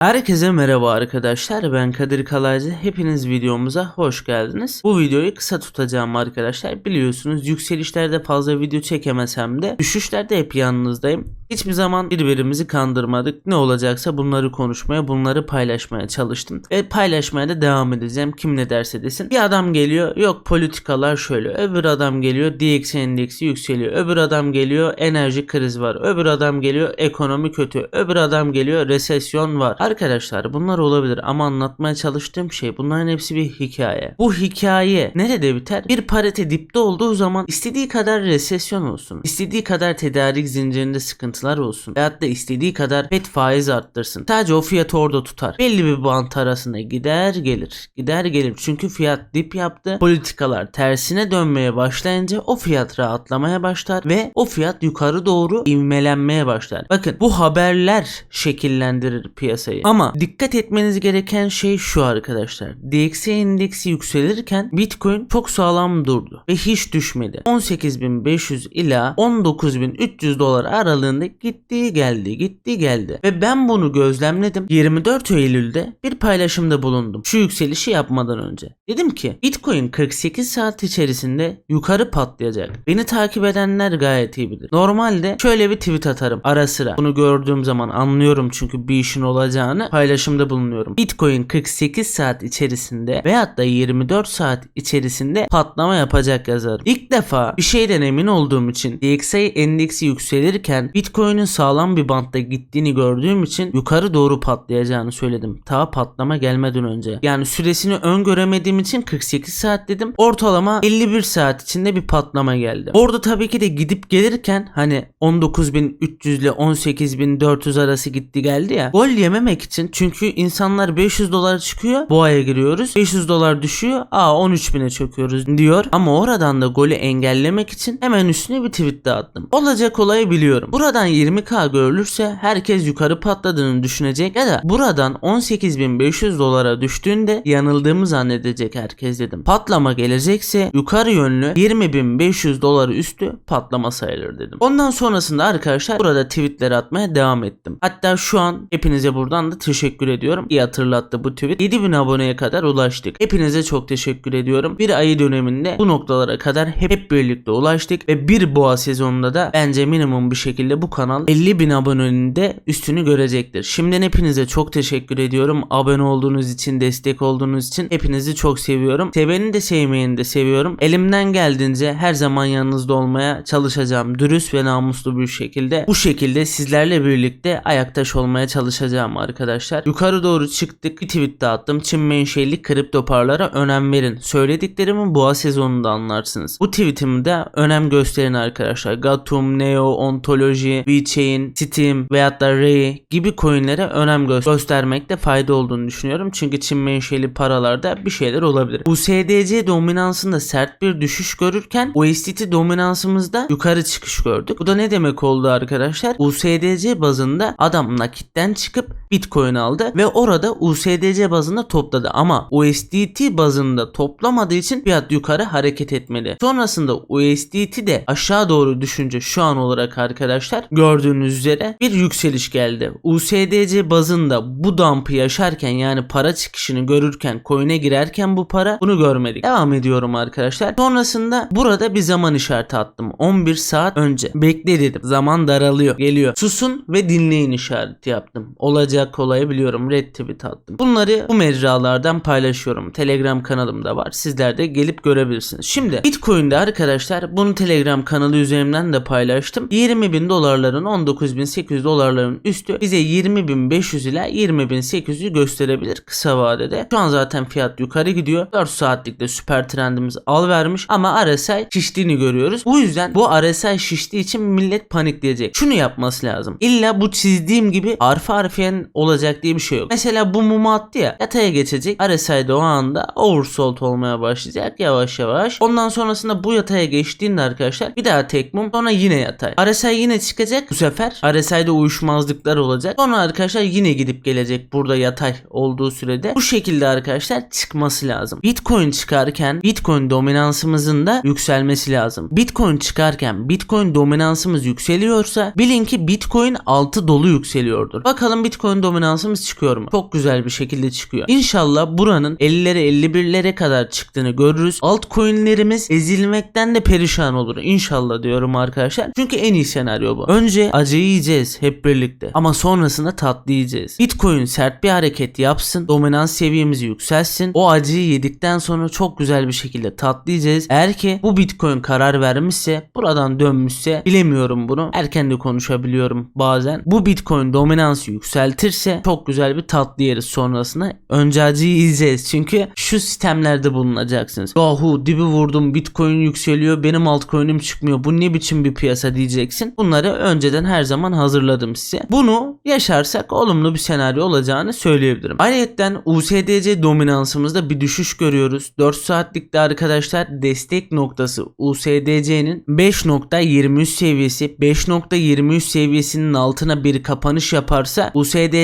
Herkese merhaba arkadaşlar ben Kadir Kalaycı hepiniz videomuza hoş geldiniz. Bu videoyu kısa tutacağım arkadaşlar biliyorsunuz yükselişlerde fazla video çekemesem de düşüşlerde hep yanınızdayım. Hiçbir zaman birbirimizi kandırmadık ne olacaksa bunları konuşmaya bunları paylaşmaya çalıştım ve paylaşmaya da devam edeceğim kim ne derse desin. Bir adam geliyor yok politikalar şöyle öbür adam geliyor DX endeksi yükseliyor öbür adam geliyor enerji kriz var öbür adam geliyor ekonomi kötü öbür adam geliyor resesyon var. Arkadaşlar bunlar olabilir ama anlatmaya çalıştığım şey bunların hepsi bir hikaye. Bu hikaye nerede biter? Bir parite dipte olduğu zaman istediği kadar resesyon olsun. istediği kadar tedarik zincirinde sıkıntılar olsun. Veyahut da istediği kadar FED faiz arttırsın. Sadece o fiyatı orada tutar. Belli bir bant arasına gider gelir. Gider gelir. Çünkü fiyat dip yaptı. Politikalar tersine dönmeye başlayınca o fiyat rahatlamaya başlar ve o fiyat yukarı doğru ivmelenmeye başlar. Bakın bu haberler şekillendirir piyasayı. Ama dikkat etmeniz gereken şey şu arkadaşlar. DXY endeksi yükselirken Bitcoin çok sağlam durdu ve hiç düşmedi. 18.500 ila 19.300 dolar aralığında gitti geldi gitti geldi. Ve ben bunu gözlemledim. 24 Eylül'de bir paylaşımda bulundum. Şu yükselişi yapmadan önce. Dedim ki Bitcoin 48 saat içerisinde yukarı patlayacak. Beni takip edenler gayet iyi bilir. Normalde şöyle bir tweet atarım ara sıra. Bunu gördüğüm zaman anlıyorum çünkü bir işin olacağını paylaşımda bulunuyorum. Bitcoin 48 saat içerisinde veyahut da 24 saat içerisinde patlama yapacak yazarım. İlk defa bir şeyden emin olduğum için DXY endeksi yükselirken Bitcoin'in sağlam bir bantta gittiğini gördüğüm için yukarı doğru patlayacağını söyledim. Ta patlama gelmeden önce. Yani süresini öngöremediğim için 48 saat dedim. Ortalama 51 saat içinde bir patlama geldi. Orada tabii ki de gidip gelirken hani 19.300 ile 18.400 arası gitti geldi ya. Gol yememek için çünkü insanlar 500 dolar çıkıyor. Bu aya giriyoruz. 500 dolar düşüyor. Aa 13.000'e çöküyoruz diyor. Ama oradan da golü engellemek için hemen üstüne bir tweet daha attım. Olacak olayı biliyorum. Buradan 20k görülürse herkes yukarı patladığını düşünecek ya da buradan 18.500 dolara düştüğünde yanıldığımı zannedecek herkes dedim. Patlama gelecekse yukarı yönlü 20.500 dolar üstü patlama sayılır dedim. Ondan sonrasında arkadaşlar burada tweetler atmaya devam ettim. Hatta şu an hepinize buradan da teşekkür ediyorum. İyi hatırlattı bu tweet. 7000 aboneye kadar ulaştık. Hepinize çok teşekkür ediyorum. Bir ayı döneminde bu noktalara kadar hep, hep birlikte ulaştık ve bir boğa sezonunda da bence minimum bir şekilde bu kanal 50 bin abonenin de üstünü görecektir. Şimdiden hepinize çok teşekkür ediyorum. Abone olduğunuz için, destek olduğunuz için hepinizi çok seviyorum. Seveni de sevmeyeni de seviyorum. Elimden geldiğince her zaman yanınızda olmaya çalışacağım. Dürüst ve namuslu bir şekilde. Bu şekilde sizlerle birlikte ayaktaş olmaya çalışacağım arkadaşlar. Yukarı doğru çıktık. Bir tweet daha attım. Çin menşeli kripto paralara önem verin. Söylediklerimi boğa sezonunda anlarsınız. Bu tweetimi de önem gösterin arkadaşlar. Gatum, Neo, Ontoloji, VeChain, Steam veyahut da Ray gibi coinlere önem gö- göstermekte fayda olduğunu düşünüyorum. Çünkü Çin menşeli paralarda bir şeyler olabilir. USDC dominansında sert bir düşüş görürken USDT dominansımızda yukarı çıkış gördük. Bu da ne demek oldu arkadaşlar? USDC bazında adam nakitten çıkıp Bitcoin aldı ve orada USDC bazında topladı ama USDT bazında toplamadığı için fiyat yukarı hareket etmedi. Sonrasında USDT de aşağı doğru düşünce şu an olarak arkadaşlar gördüğünüz üzere bir yükseliş geldi. USDC bazında bu dump'ı yaşarken yani para çıkışını görürken coin'e girerken bu para bunu görmedik. Devam ediyorum arkadaşlar. Sonrasında burada bir zaman işareti attım. 11 saat önce. Bekle dedim. Zaman daralıyor. Geliyor. Susun ve dinleyin işareti yaptım. Olacak olayı biliyorum. Red tweet attım. Bunları bu mecralardan paylaşıyorum. Telegram kanalımda var. Sizler de gelip görebilirsiniz. Şimdi Bitcoin'de arkadaşlar bunu Telegram kanalı üzerinden de paylaştım. 20 bin dolarların 19.800 dolarların üstü bize 20.500 ila 20.800'ü gösterebilir kısa vadede. Şu an zaten fiyat yukarı gidiyor. 4 saatlikte süper trendimiz al vermiş ama RSI şiştiğini görüyoruz. Bu yüzden bu RSI şiştiği için millet panikleyecek. Şunu yapması lazım. İlla bu çizdiğim gibi harfi harfiyen olacak diye bir şey yok. Mesela bu mumu attı ya yataya geçecek. RSI'de o anda oversold olmaya başlayacak yavaş yavaş. Ondan sonrasında bu yataya geçtiğinde arkadaşlar bir daha tek mum sonra yine yatay. RSI yine çıkacak bu sefer. RSI'de uyuşmazlıklar olacak. Sonra arkadaşlar yine gidip gelecek burada yatay olduğu sürede. Bu şekilde arkadaşlar çıkması lazım. Bitcoin çıkarken Bitcoin dominansımızın da yükselmesi lazım. Bitcoin çıkarken Bitcoin dominansımız yükseliyorsa bilin ki Bitcoin altı dolu yükseliyordur. Bakalım Bitcoin dominansımız çıkıyor mu? Çok güzel bir şekilde çıkıyor. İnşallah buranın 50'lere 51'lere kadar çıktığını görürüz. Altcoin'lerimiz ezilmekten de perişan olur. İnşallah diyorum arkadaşlar. Çünkü en iyi senaryo bu. Önce acı yiyeceğiz hep birlikte. Ama sonrasında tatlı yiyeceğiz. Bitcoin sert bir hareket yapsın. Dominans seviyemizi yükselsin. O acıyı yedikten sonra çok güzel bir şekilde tatlayacağız. Eğer ki bu Bitcoin karar vermişse buradan dönmüşse bilemiyorum bunu. Erken de konuşabiliyorum bazen. Bu Bitcoin dominansı yükseltirse çok güzel bir tatlı yeriz sonrasında. Önce acıyı yiyeceğiz. Çünkü şu sistemlerde bulunacaksınız. Yahu dibi vurdum Bitcoin yükseliyor benim altcoin'im çıkmıyor. Bu ne biçim bir piyasa diyeceksin. Bunları önceden her zaman hazırladım size. Bunu yaşarsak olumlu bir senaryo olacağını söyleyebilirim. Ayrıca USDC dominansımızda bir düşüş görüyoruz. 4 saatlikte arkadaşlar destek noktası USDC'nin 5.23 seviyesi 5.23 seviyesinin altına bir kapanış yaparsa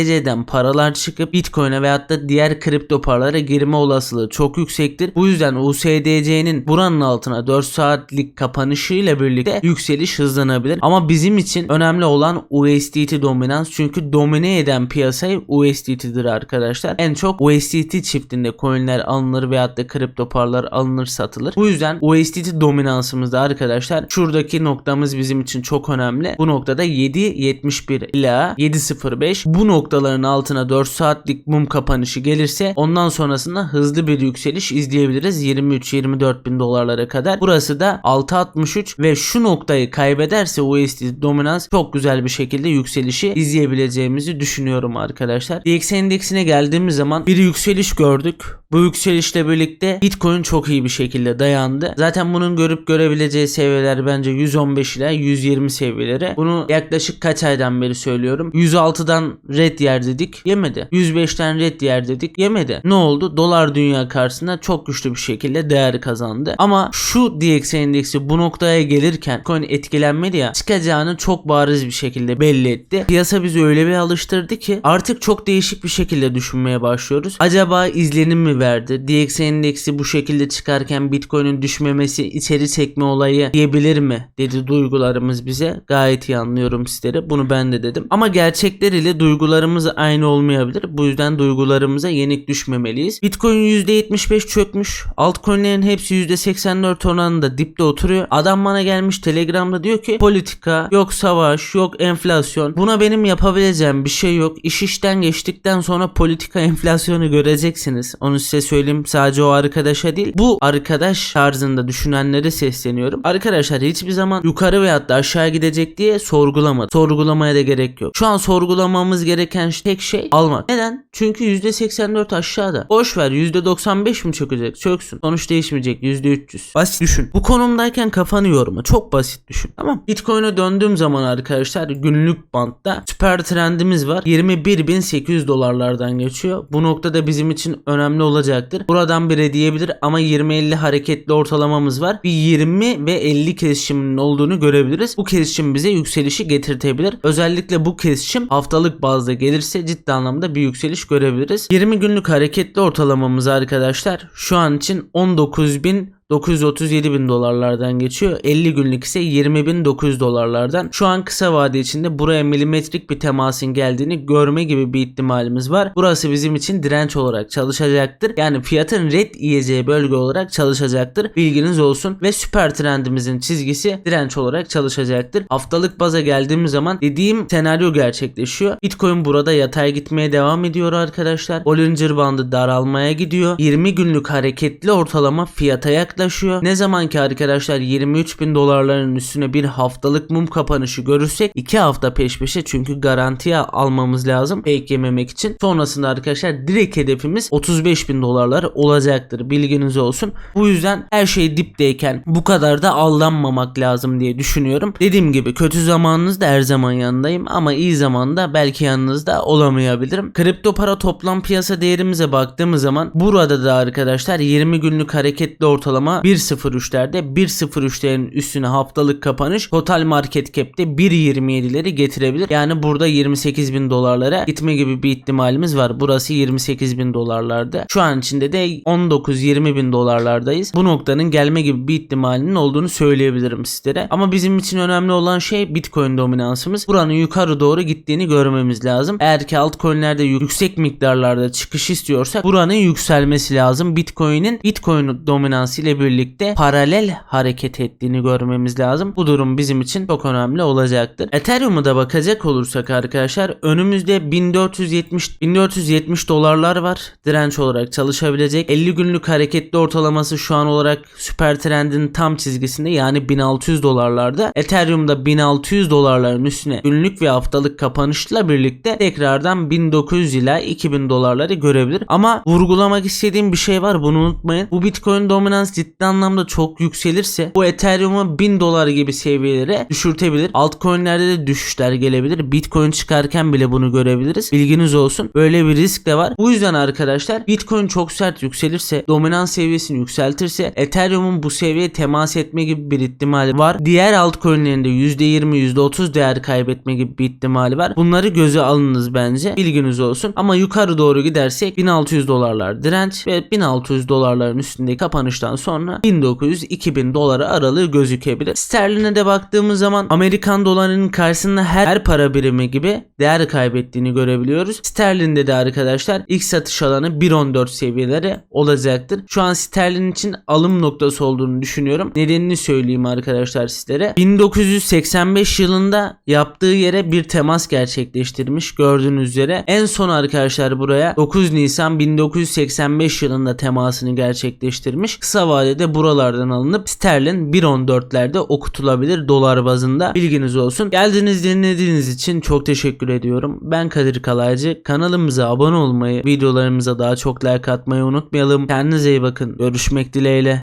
USDC'den paralar çıkıp Bitcoin'e veyahut da diğer kripto paralara girme olasılığı çok yüksektir. Bu yüzden USDC'nin buranın altına 4 saatlik kapanışıyla birlikte yükseliş hızlanabilir. Ama bizim için önemli olan USDT dominans çünkü domine eden piyasayı USDT'dir arkadaşlar. En çok USDT çiftinde coinler alınır veyahut da kripto paralar alınır satılır. Bu yüzden USDT dominansımızda arkadaşlar şuradaki noktamız bizim için çok önemli. Bu noktada 7.71 ila 7.05 bu noktaların altına 4 saatlik mum kapanışı gelirse ondan sonrasında hızlı bir yükseliş izleyebiliriz 23-24 bin dolarlara kadar. Burası da 6.63 ve şu noktayı kaybederse USDT dominans çok güzel bir şekilde yükselişi izleyebileceğimizi düşünüyorum arkadaşlar. DX endeksine geldiğimiz zaman bir yükseliş gördük. Bu yükselişle birlikte Bitcoin çok iyi bir şekilde dayandı. Zaten bunun görüp görebileceği seviyeler bence 115 ile 120 seviyeleri. Bunu yaklaşık kaç aydan beri söylüyorum. 106'dan red yer dedik yemedi. 105'ten red yer dedik yemedi. Ne oldu? Dolar dünya karşısında çok güçlü bir şekilde değer kazandı. Ama şu DX endeksi bu noktaya gelirken coin etkilenmedi ya çıkacağını çok bariz bir şekilde belli etti. Piyasa bizi öyle bir alıştırdı ki artık çok değişik bir şekilde düşünmeye başlıyoruz. Acaba izlenim mi verdi? DX endeksi bu şekilde çıkarken Bitcoin'in düşmemesi içeri çekme olayı diyebilir mi? dedi duygularımız bize. Gayet iyi anlıyorum sizleri. Bunu ben de dedim. Ama gerçekler ile duygularımız aynı olmayabilir. Bu yüzden duygularımıza yenik düşmemeliyiz. Bitcoin %75 çökmüş. Altcoin'lerin hepsi %84 oranında dipte oturuyor. Adam bana gelmiş Telegram'da diyor ki politika, yok savaş, yok enflasyon. Buna benim yapabileceğim bir şey yok. İş işten geçtikten sonra politika enflasyonu göreceksiniz. Onu size söyleyeyim sadece o arkadaşa değil. Bu arkadaş tarzında düşünenlere sesleniyorum. Arkadaşlar hiçbir zaman yukarı veyahut da aşağı gidecek diye sorgulamadı. Sorgulamaya da gerek yok. Şu an sorgulamamız gereken tek şey almak. Neden? Çünkü %84 aşağıda. Boş ver %95 mi çökecek? Çöksün. Sonuç değişmeyecek. %300. Basit düşün. Bu konumdayken kafanı yorma. Çok basit düşün. Tamam. Bitcoin'e döndüğüm zaman arkadaşlar günlük bantta süper trendimiz var. 21.800 dolarlardan geçiyor. Bu noktada bizim için önemli olacaktır. Buradan bire diyebilir ama 20-50 hareketli ortalamamız var. Bir 20 ve 50 kesişiminin olduğunu görebiliriz. Bu kesişim bize yükselişi getirtebilir. Özellikle bu kesişim haftalık bazda gelirse ciddi anlamda bir yükseliş görebiliriz. 20 günlük hareketli ortalamamız arkadaşlar şu an için 19.000 937 bin dolarlardan geçiyor. 50 günlük ise 20.900 dolarlardan. Şu an kısa vade içinde buraya milimetrik bir temasın geldiğini görme gibi bir ihtimalimiz var. Burası bizim için direnç olarak çalışacaktır. Yani fiyatın red yiyeceği bölge olarak çalışacaktır. Bilginiz olsun. Ve süper trendimizin çizgisi direnç olarak çalışacaktır. Haftalık baza geldiğimiz zaman dediğim senaryo gerçekleşiyor. Bitcoin burada yatay gitmeye devam ediyor arkadaşlar. Bollinger bandı daralmaya gidiyor. 20 günlük hareketli ortalama fiyata yaklaşıyor. Ne zaman ki arkadaşlar 23 bin dolarların üstüne bir haftalık mum kapanışı görürsek 2 hafta peş peşe çünkü garantiye almamız lazım fake yememek için. Sonrasında arkadaşlar direkt hedefimiz 35 bin dolarlar olacaktır. Bilginiz olsun. Bu yüzden her şey dipteyken bu kadar da aldanmamak lazım diye düşünüyorum. Dediğim gibi kötü zamanınızda her zaman yanındayım ama iyi zamanda belki yanınızda olamayabilirim. Kripto para toplam piyasa değerimize baktığımız zaman burada da arkadaşlar 20 günlük hareketli ortalama ortalama 1.03'lerde 1.03'lerin üstüne haftalık kapanış total market cap'te 1.27'leri getirebilir. Yani burada 28 bin dolarlara gitme gibi bir ihtimalimiz var. Burası 28 bin dolarlarda. Şu an içinde de 19-20 bin dolarlardayız. Bu noktanın gelme gibi bir ihtimalinin olduğunu söyleyebilirim sizlere. Ama bizim için önemli olan şey Bitcoin dominansımız. Buranın yukarı doğru gittiğini görmemiz lazım. Eğer ki altcoin'lerde yüksek miktarlarda çıkış istiyorsak buranın yükselmesi lazım. Bitcoin'in Bitcoin dominansı ile birlikte paralel hareket ettiğini görmemiz lazım. Bu durum bizim için çok önemli olacaktır. Ethereum'a da bakacak olursak arkadaşlar önümüzde 1470 1470 dolarlar var. Direnç olarak çalışabilecek. 50 günlük hareketli ortalaması şu an olarak süper trendin tam çizgisinde yani 1600 dolarlarda. Ethereum'da 1600 dolarların üstüne günlük ve haftalık kapanışla birlikte tekrardan 1900 ila 2000 dolarları görebilir. Ama vurgulamak istediğim bir şey var bunu unutmayın. Bu Bitcoin dominans ciddi anlamda çok yükselirse bu Ethereum'u 1000 dolar gibi seviyelere düşürtebilir. Altcoin'lerde de düşüşler gelebilir. Bitcoin çıkarken bile bunu görebiliriz. Bilginiz olsun. Böyle bir risk de var. Bu yüzden arkadaşlar Bitcoin çok sert yükselirse, dominans seviyesini yükseltirse Ethereum'un bu seviyeye temas etme gibi bir ihtimali var. Diğer altcoin'lerin de %20, %30 değer kaybetme gibi bir ihtimali var. Bunları göze alınız bence. Bilginiz olsun. Ama yukarı doğru gidersek 1600 dolarlar direnç ve 1600 dolarların üstündeki kapanıştan sonra 1900-2000 doları aralığı gözükebilir. Sterline de baktığımız zaman Amerikan dolarının karşısında her, para birimi gibi değer kaybettiğini görebiliyoruz. Sterlinde de arkadaşlar ilk satış alanı 1.14 seviyeleri olacaktır. Şu an sterlin için alım noktası olduğunu düşünüyorum. Nedenini söyleyeyim arkadaşlar sizlere. 1985 yılında yaptığı yere bir temas gerçekleştirmiş gördüğünüz üzere. En son arkadaşlar buraya 9 Nisan 1985 yılında temasını gerçekleştirmiş. Kısa vadede buralardan alınıp sterlin 1.14'lerde okutulabilir dolar bazında. Bilginiz olsun. Geldiğiniz dinlediğiniz için çok teşekkür ediyorum. Ben Kadir Kalaycı. Kanalımıza abone olmayı, videolarımıza daha çok like atmayı unutmayalım. Kendinize iyi bakın. Görüşmek dileğiyle.